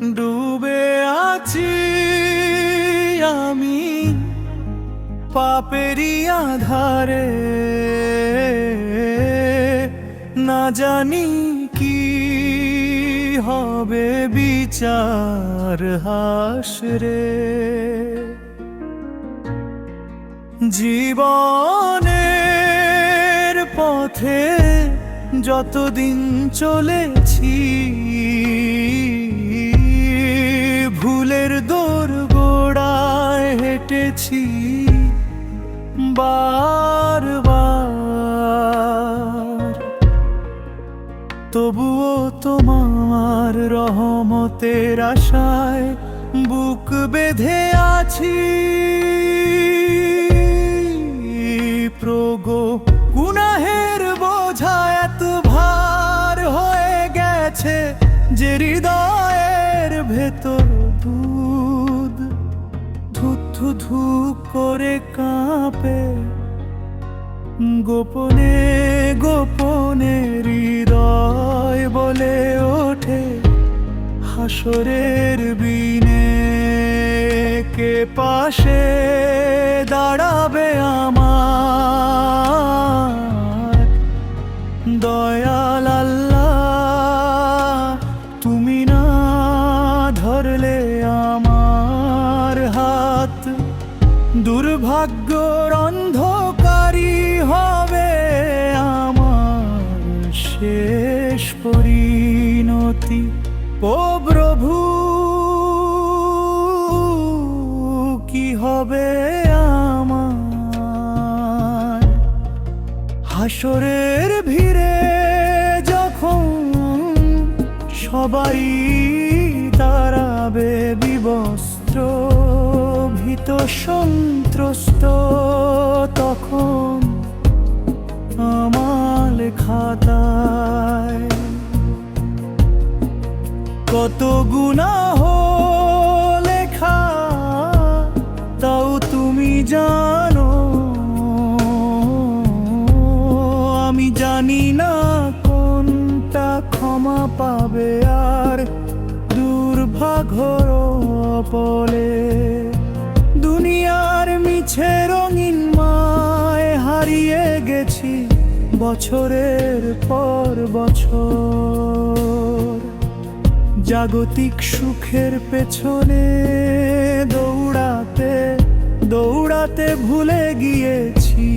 ডুবে আছি আমি পাপেরই আধারে। না জানি কি হবে বিচার হাসরে। জীবনের পথে যতদিন চলেছি হেঁটেছি বারবার। তবুও তোমার রহমতের আশায় বুক বেঁধে আছি। প্রগো করে কাঁপে। গোপনে গোপনে হৃদয় বলে ওঠে হাসরের বিনে। কে পাশে দাঁড়াবে আমার দয়াল পরিণতি ও প্রভু, কি হবে আমার? হাসরের ভিড়ে যখন সবাই তারাবে বিবস্ত্র, ভীত সন্ত্রস্ত, তখন আমার খাতায় কত গুনাহ লেখা তাও তুমি জানো। আমি জানি না কোনটা ক্ষমা পাবে আর দুর্ভাগ্যর পলে দুনিয়ার মিছে রঙিন মায় হারিয়ে গেছি বছরের পর বছর। জাগতিক সুখের পেছনে দৌড়াতে দৌড়াতে ভুলে গিয়েছি।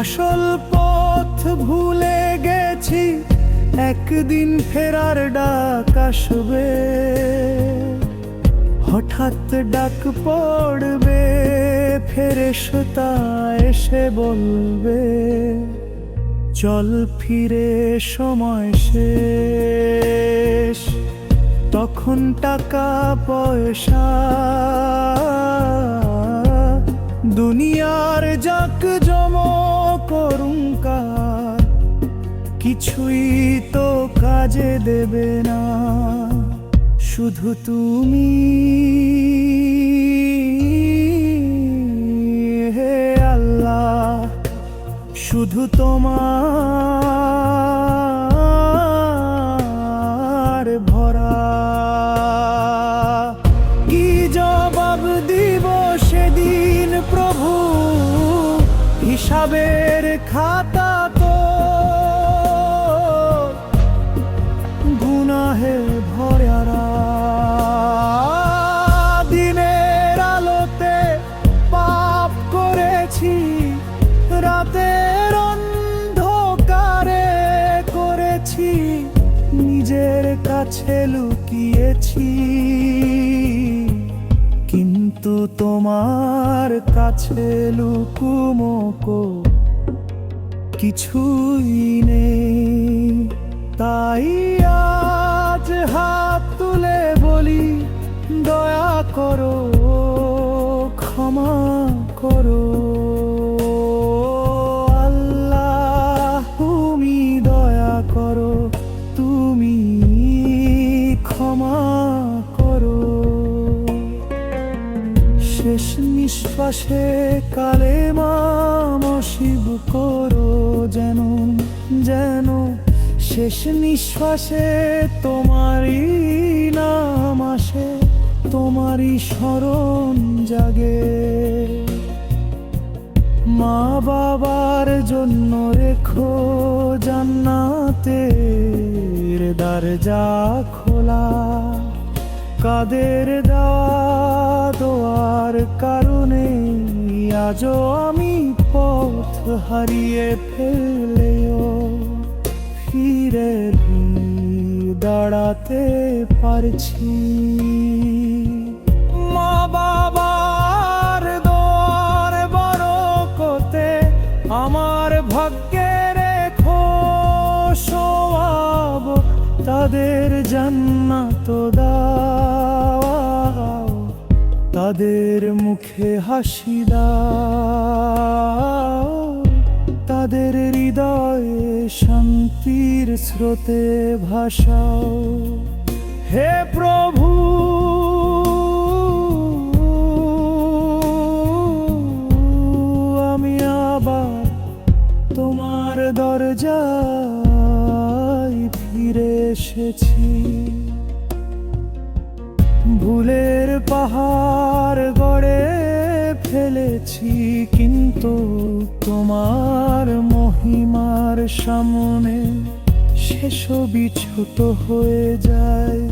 আসল পথ ভুলে গেছি, একদিন ফেরার ডাক আসবে। হঠাৎ ডাক পড়বে ফেরেশতা এসে বলবে। চল ফিরে সময় শেষ। তখন টাকা, পয়সা, দুনিয়ার যাক জম করুঙ্কার কিছুই তো কাজে দেবে না, শুধু তুমি। শুধু তোমার কাছে লুকিয়েছি। কিন্তু তোমার কাছে লুকুমোকো কিছুই নেই। তাই আজ হাত তুলে বলি, দয়া করো। নিঃশ্বাসে কালে মা মশিব করো যেন যেন শেষ নিঃশ্বাসে তোমারই নাম আসে, তোমারই স্মরণ জাগে। মা বাবার জন্য রেখো জান্নাতের দরজা খোলা। কাদের দোয়ার কারণে আজও আমি পথ হারিয়ে ফেলেও ফিরে দাঁড়াতে পারছি। মা বাবার দোয়ার বড় কোতে আমার ভাগ্যে রেখো তাদের জান্নাত দাও তাদের মুখে হাসি তাদের হৃদয়ে শান্তির স্রোতে ভাষাও হে প্রভু, আমি আবার তোমার দরজায় ফিরে এসেছি। ভুলের পাহাড় গড়ে ফেলেছি, কিন্তু তোমার মহিমার সামনে সেসবই ছোট হয়ে যায়।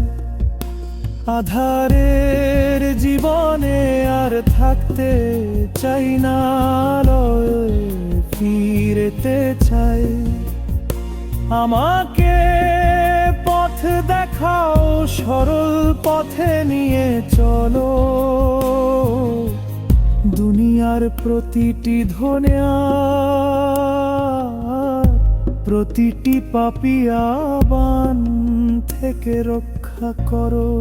আধারের জীবনে আর থাকতে চাই না ফিরতে চাই। আমাকে দেখাও, সরল পথে নিয়ে চলো। দুনিয়ার প্রতিটি ধনিয়া প্রতিটি পাপিয়াবান থেকে রক্ষা করো।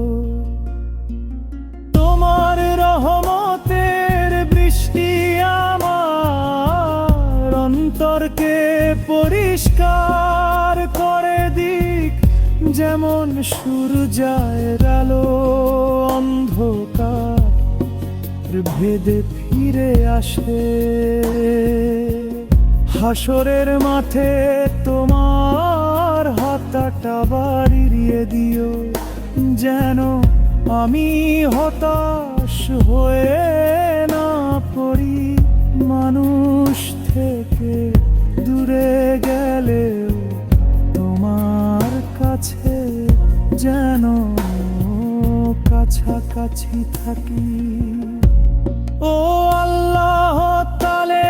তোমার রহমতের বৃষ্টি আমার অন্তরকে পরিষ্কার যেমন সূর্যায়ের আলো, অন্ধকার ভেদে ফিরে আসে। হাসরের মাঠে তোমার হাতাটা বাড়িয়ে দিও, যেন আমি হতাশ হয়ে যেন কাছাকাছি থাকি। ও আল্লাহ তালে